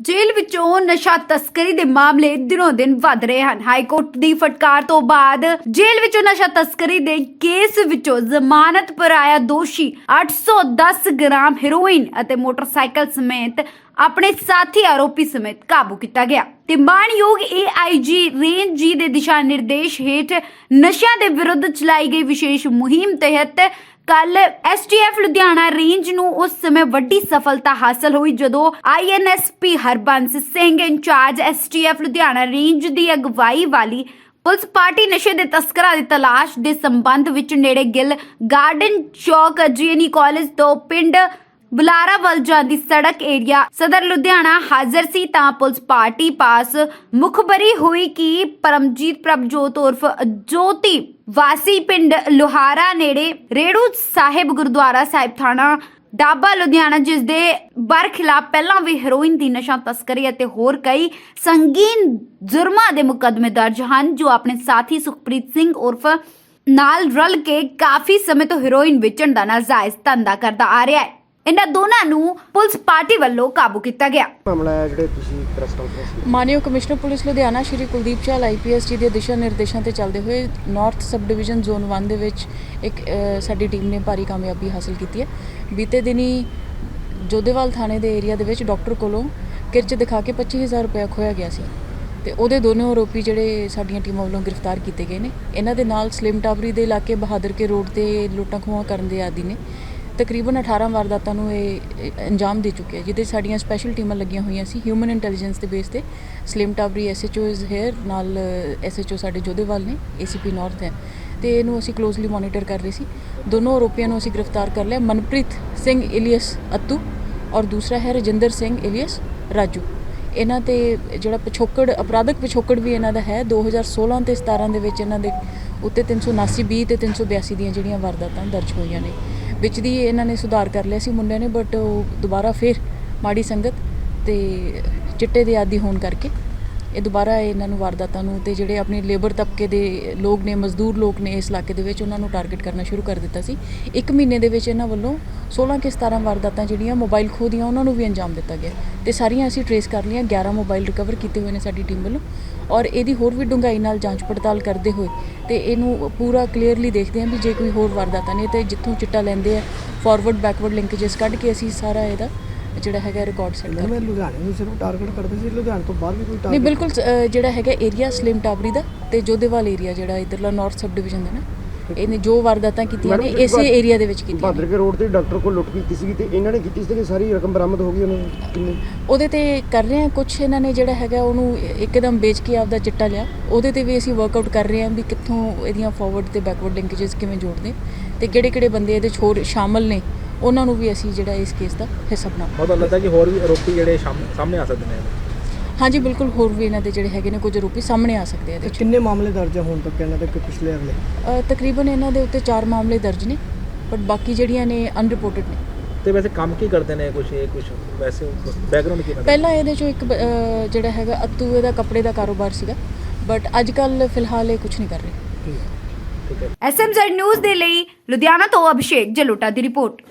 ਜੇਲ੍ਹ ਵਿੱਚੋਂ ਨਸ਼ਾ ਤਸਕਰੀ ਦੇ ਮਾਮਲੇ ਦਿਨੋਂ ਦਿਨ ਵੱਧ ਰਹੇ ਹਨ। ਹਾਈ ਕੋਰਟ ਦੀ ਫਟਕਾਰ ਤੋਂ ਬਾਅਦ ਜੇਲ੍ਹ ਵਿੱਚੋਂ ਨਸ਼ਾ ਤਸਕਰੀ ਦੇ ਕੇਸ ਵਿੱਚੋਂ ਜ਼ਮਾਨਤ ਪਰ ਆਇਆ ਦੋਸ਼ੀ 810 ਗ੍ਰਾਮ ਹੈਰੋਇਨ ਅਤੇ ਮੋਟਰਸਾਈਕਲ ਸਮੇਤ ਆਪਣੇ ਸਾਥੀ ਆਰੋਪੀ ਸਮੇਤ ਕਾਬੂ ਕੀਤਾ ਗਿਆ। ਤੇ ਮਾਨਯੋਗ ਏਆਈਜੀ ਰੇਂਜ ਜੀ ਦੇ ਦਿਸ਼ਾ ਨਿਰਦੇਸ਼ ਹੇਠ ਨਸ਼ਿਆਂ ਦੇ ਵਿਰੁੱਧ ਚਲਾਈ ਗਈ ਵਿਸ਼ੇਸ਼ ਮੁਹਿੰਮ ਤਹਿਤ ਕੱਲ ਐਸਟੀਐਫ ਲੁਧਿਆਣਾ ਰੇਂਜ ਨੂੰ ਉਸ ਸਮੇਂ ਵੱਡੀ ਸਫਲਤਾ ਹਾਸਲ ਹੋਈ ਜਦੋਂ INSP Harbans Singh incharge STF Ludhiana range ਦੀ ਅਗਵਾਈ ਵਾਲੀ ਪੁਲਿਸ ਪਾਰਟੀ ਨਸ਼ੇ ਦੇ ਤਸਕਰਾਂ ਦੀ ਤਲਾਸ਼ ਦੇ ਸੰਬੰਧ ਵਿੱਚ ਨੇੜੇ Gill Garden Chowk GNE College ਤੋਂ ਪਿੰਡ ਬੁਲਾਰਾ ਵੱਲ ਜਾਂਦੀ ਸੜਕ ਏਰੀਆ ਸਦਰ ਲੁਧਿਆਣਾ ਹਾਜ਼ਰ ਸੀ ਤਾਂ ਪੁਲਿਸ ਪਾਰਟੀ ਪਾਸ ਮੁਖਬਰੀ ਹੋਈ ਕਿ ਪਰਮਜੀਤ ਪ੍ਰਭਜੋਤ ਉਰਫ ਜੋਤੀ ਵਾਸੀ ਪਿੰਡ ਲੋਹਾਰਾ ਨੇੜੇ ਰੇੜੂ ਸਾਹਿਬ ਗੁਰਦੁਆਰਾ ਸਾਹਿਬ ਥਾਣਾ ਡਾਬਾ ਲੁਧਿਆਣਾ, ਜਿਸ ਦੇ ਬਰ ਖਿਲਾਫ ਪਹਿਲਾਂ ਵੀ ਹੈਰੋਇਨ ਦੀ ਨਸ਼ਾ ਤਸਕਰੀ ਅਤੇ ਹੋਰ ਕਈ ਸੰਗੀਨ ਜੁਰਮਾਂ ਦੇ ਮੁਕੱਦਮੇ ਦਰਜ ਹਨ, ਜੋ ਆਪਣੇ ਸਾਥੀ ਸੁਖਪ੍ਰੀਤ ਸਿੰਘ ਉਰਫ ਨਾਲ ਰਲ ਕੇ ਕਾਫੀ ਸਮੇਂ ਤੋਂ ਹੈਰੋਇਨ ਵੇਚਣ ਦਾ ਨਾਜਾਇਜ਼ ਧੰਦਾ ਕਰਦਾ ਆ ਰਿਹਾ ਹੈ। ਇਹਨਾਂ ਦੋਨਾਂ ਨੂੰ ਪੁਲਿਸ ਪਾਰਟੀ ਵੱਲੋਂ ਕਾਬੂ ਕੀਤਾ ਗਿਆ। ਮਾਮਲਾ ਹੈ ਜਿਹੜੇ ਤੁਸੀਂ ਪ੍ਰੈਸ ਕਾਨਫਰੰਸ ਕੀਤੀ ਮਾਨਯੋਗ commissioner police Ludhiana Shri Kuldeep Chahal IPS ji ਦੇ ਦਿਸ਼ਾ ਨਿਰਦੇਸ਼ਾਂ ਤੇ ਚੱਲਦੇ ਹੋਏ ਨਾਰਥ ਸਬ ਡਿਵੀਜ਼ਨ ਜ਼ੋਨ 1 ਦੇ ਵਿੱਚ ਇੱਕ ਅ, ਸਾਡੀ ਟੀਮ ਨੇ ਭਾਰੀ ਕਾਮਯਾਬੀ ਹਾਸਲ ਕੀਤੀ ਹੈ। ਬੀਤੇ ਦਿਨੀ ਜੋਧੇਵਾਲ ਥਾਣੇ ਦੇ ਏਰੀਆ ਦੇ ਵਿੱਚ ਡਾਕਟਰ ਕੋਲੋਂ ਕਿਰਚ ਦਿਖਾ ਕੇ 25000 ਰੁਪਏ ਖੋਇਆ ਗਿਆ ਸੀ ਤੇ ਉਹਦੇ ਦੋਨੋਂ ਆਰੋਪੀ ਜਿਹੜੇ ਸਾਡੀਆਂ ਟੀਮਾਂ ਵੱਲੋਂ ਗ੍ਰਿਫਤਾਰ ਕੀਤੇ ਗਏ ਨੇ। ਇਹਨਾਂ ਦੇ ਨਾਲ ਸਲਿਮ ਟਾਵਰੀ ਦੇ ਇਲਾਕੇ ਬਹਾਦਰ ਕੇ ਰੋਡ ਤੇ ਲੁੱਟਾਂ ਖੋਹਾਂ ਕਰਨ ਦੇ ਆਦੀ ਨੇ। ਤਕਰੀਬਨ 18 ਵਾਰਦਾਤਾਂ ਨੂੰ ਇਹ ਅੰਜਾਮ ਦੇ ਚੁੱਕਿਆ ਜਿਹਦੇ 'ਚ ਸਾਡੀਆਂ ਸਪੈਸ਼ਲ ਟੀਮਾਂ ਲੱਗੀਆਂ ਹੋਈਆਂ ਸੀ ਹਿਊਮਨ ਇੰਟੈਲੀਜੈਂਸ ਦੇ ਬੇਸ ਤੇ, Salem Tabri SHO is here ਨਾਲ ਐਸਐਚਓ ਸਾਡੇ ਜੋਧੇਵਾਲ ਨੇ ਏਸੀਪੀ ਨਾਰਥ ਹੈ, ਤੇ ਇਹਨੂੰ ਅਸੀਂ ਕਲੋਜ਼ਲੀ ਮੋਨੀਟਰ ਕਰ ਰਹੇ ਸੀ, ਦੋਨੋਂ ਆਰੋਪੀਆਂ ਨੂੰ ਅਸੀਂ ਗ੍ਰਿਫਤਾਰ ਕਰ ਲਿਆ, ਮਨਪ੍ਰੀਤ ਸਿੰਘ ਇਲੀਅਸ ਅਤੂ ਔਰ ਦੂਸਰਾ ਹੈ ਰਜਿੰਦਰ ਸਿੰਘ ਇਲੀਅਸ ਰਾਜੂ, ਇਹਨਾਂ ਤੇ ਜਿਹੜਾ ਪਿਛੋਕੜ, ਅਪਰਾਧਕ ਪਿਛੋਕੜ ਵੀ ਇਹਨਾਂ ਦਾ ਹੈ 2016 ਤੇ 17 ਦੇ ਵਿੱਚ ਇਹਨਾਂ ਦੇ ਉੱਤੇ 379 ਬੀ ਤੇ 382 ਦੀਆਂ ਜਿਹੜੀਆਂ ਵਾਰਦਾਤਾਂ ਦਰਜ ਹੋਈਆਂ ਨੇ ਵਿੱਚ ਦੀ ਇਹਨਾਂ ਨੇ ਸੁਧਾਰ ਕਰ ਲਿਆ ਸੀ ਮੁੰਡਿਆਂ ਨੇ ਬਟ ਉਹ ਦੁਬਾਰਾ ਫਿਰ ਮਾੜੀ ਸੰਗਤ ਤੇ ਚਿੱਟੇ ਦੇ ਆਦੀ ਹੋਣ ਕਰਕੇ ਇਹ ਦੁਬਾਰਾ ਇਹਨਾਂ ਨੂੰ ਵਾਰਦਾਤਾਂ ਨੂੰ ਤੇ ਜਿਹੜੇ ਆਪਣੇ ਲੇਬਰ ਤਬਕੇ ਦੇ ਲੋਕ ਨੇ, ਮਜ਼ਦੂਰ ਲੋਕ ਨੇ ਇਸ ਇਲਾਕੇ ਦੇ ਵਿੱਚ ਉਹਨਾਂ ਨੂੰ ਟਾਰਗੇਟ ਕਰਨਾ ਸ਼ੁਰੂ ਕਰ ਦਿੱਤਾ ਸੀ। ਇੱਕ ਮਹੀਨੇ ਦੇ ਵਿੱਚ ਇਹਨਾਂ ਵੱਲੋਂ 16 ਕਿ 17 ਵਾਰਦਾਤਾਂ ਜਿਹੜੀਆਂ ਮੋਬਾਈਲ ਖੋਹ ਦੀਆਂ ਉਹਨਾਂ ਨੂੰ ਵੀ ਅੰਜਾਮ ਦਿੱਤਾ ਗਿਆ। ਤੇ ਸਾਰੀਆਂ ਅਸੀਂ ਟਰੇਸ ਕਰ ਲਈਆਂ 11 ਮੋਬਾਈਲ ਰਿਕਵਰ ਕੀਤੇ ਹੋਏ ਨੇ ਸਾਡੀ ਟੀਮ ਵੱਲੋਂ। ਔਰ ਇਹਦੀ ਹੋਰ ਵੀ ਡੂੰਘਾਈ ਨਾਲ ਜਾਂਚ ਪੜਤਾਲ ਕਰਦੇ ਹੋਏ ਤੇ ਇਹਨੂੰ ਪੂਰਾ ਕਲੀਅਰਲੀ ਦੇਖਦੇ ਹਾਂ ਵੀ ਜੇ ਕੋਈ ਹੋਰ ਵਾਰਦਾਤਾਂ ਨੇ ਤੇ ਜਿੱਥੋਂ ਚਿੱਟਾ ਲੈਂਦੇ ਆ ਫਾਰਵਰਡ ਬੈਕਵਰਡ ਲਿੰਕੇजेस ਕੱਢ ਕੇ ਅਸੀਂ ਸਾਰਾ ਇਹਦਾ ਜਿਹੜਾ ਹੈਗਾ ਰਿਕਾਰਡ ਸੈੱਟ ਕਰ ਮੈਂ ਲੁਧਿਆਣੇ ਨੂੰ ਸਿਰਫ ਟਾਰਗੇਟ ਕਰਦੇ ਸੀ ਲੁਧਿਆਣੇ ਤੋਂ ਬਾਹਰ ਵੀ ਕੋਈ ਨਹੀਂ ਟਾਰਗੇਟ ਬਿਲਕੁਲ ਅ, ਜਿਹੜਾ ਹੈਗਾ ਏਰੀਆ ਸਲਿਮ ਟਾਬਰੀ ਦਾ ਤੇ ਜੋਧੇਵਾਲ ਏਰੀਆ ਜਿਹੜਾ ਇਧਰਲਾ ਨਾਰਥ ਸਬ ਡਿਵੀਜ਼ਨ ਦਾ ਨਾ। ਇਹਨੇ ਜੋ ਵਾਰਦਾਤਾਂ ਕੀਤੀਆਂ ਨੇ ਇਸੇ ਏਰੀਆ ਦੇ ਵਿੱਚ ਕੀਤੀਆਂ ਨੇ। ਕੇ ਰੋਡ ਤੇ ਡਾਕਟਰ ਕੋਲ ਲੁੱਟ ਕੀਤੀ ਸੀਗੀ ਤੇ ਇਹਨਾਂ ਨੇ ਕੀਤੀ ਸੀ ਕਿ ਸਾਰੀ ਰਕਮ ਬਰਾਮਦ ਹੋ ਗਈ ਉਹਨਾਂ ਨੂੰ? ਕਿੰਨੀ? ਉਹਦੇ ਤੇ ਕਰ ਰਹੇ ਹਾਂ ਕੁਝ ਇਹਨਾਂ ਨੇ ਜਿਹੜਾ ਹੈਗਾ ਉਹਨੂੰ ਇੱਕਦਮ ਵੇਚ ਕੇ ਆਪਦਾ ਚਿੱਟਾ ਲਿਆ। ਉਹਦੇ ਤੇ ਵੀ ਅਸੀਂ ਵਰਕਆਊਟ ਕਰ ਰਹੇ ਹਾਂ ਵੀ ਕਿੱਥੋਂ ਇਹਦੀਆਂ ਫਾਰਵਰਡ ਤੇ ਬੈਕਵਰਡ ਲਿੰਕੇजेस ਕਿਵੇਂ ਜੋੜਦੇ। ਤੇ ਕਿਹੜੇ ਕਿਹੜੇ ਬੰਦੇ ਇਹਦੇ 'ਚ ਹੋਰ ਸ਼ਾਮਲ ਨੇ ਉਹਨਾਂ ਨੂੰ ਵੀ ਅਸੀਂ ਜਿਹੜਾ ਇਸ ਕੇਸ ਦਾ ਹਿੱਸਾ ਬਣਾਵਾਂਗੇ ਬਹੁਤ ਲੱਗਦਾ ਕਿ ਹੋਰ ਵੀ ਆਰੋਪੀ ਜਿਹੜੇ ਸਾਹਮ- ਸਾਹਮਣੇ ਆ ਸਕਦੇ ਨੇ। ਹਾਂਜੀ ਬਿਲਕੁਲ ਹੋਰ ਵੀ ਇਹਨਾਂ ਦੇ ਜਿਹੜੇ ਹੈਗੇ ਨੇ ਕੁਝ ਆਰੋਪੀ ਸਾਹਮਣੇ ਆ ਸਕਦੇ ਆ ਇਹਦੇ 'ਚ ਕਿੰਨੇ ਮਾਮਲੇ ਦਰਜ ਆ ਹੁਣ ਤੱਕ ਇਹਨਾਂ ਦੇ ਕਿ ਪਿਛਲੇ ਅਗਲੇ ਅ, ਤਕਰੀਬਨ ਇਹਨਾਂ ਦੇ ਉੱਤੇ 4 ਮਾਮਲੇ ਦਰਜ ਨੇ ਬਟ ਬਾਕੀ ਜਿਹੜੀਆਂ ਨੇ ਅਨਰਿਪੋਰਟਡ ਨੇ। ਤੇ ਵੈਸੇ ਕੰਮ ਕੀ ਕਰਦੇ ਨੇ ਕੁਝ ਇਹ ਕੁਝ ਵੈਸੇ ਬੈਕਗ੍ਰਾਉਂਡ ਕੀ ਇਹਨਾਂ ਦਾ? ਪਹਿਲਾਂ ਇਹਦੇ ਚੋਂ ਇੱਕ ਬ- ਜਿਹੜਾ ਹੈਗਾ ਅਤੂ ਇਹਦਾ ਕੱਪੜੇ ਦਾ ਕਾਰੋਬਾਰ ਸੀਗਾ ਬਟ ਅੱਜ ਕੱਲ ਫਿਲਹਾਲ ਇਹ ਕੁਝ ਨਹੀਂ ਕਰ ਰਹੇ। ਠੀਕ ਹੈ। ਐਸਐਮਜ਼ੈਡ ਨਿਊਜ਼ ਦੇ ਲਈ ਲੁਧਿਆਣਾ ਤੋਂ ਅਭਿਸ਼ੇਕ ਜਲੋਟਾ ਦੀ ਰਿਪੋਰਟ।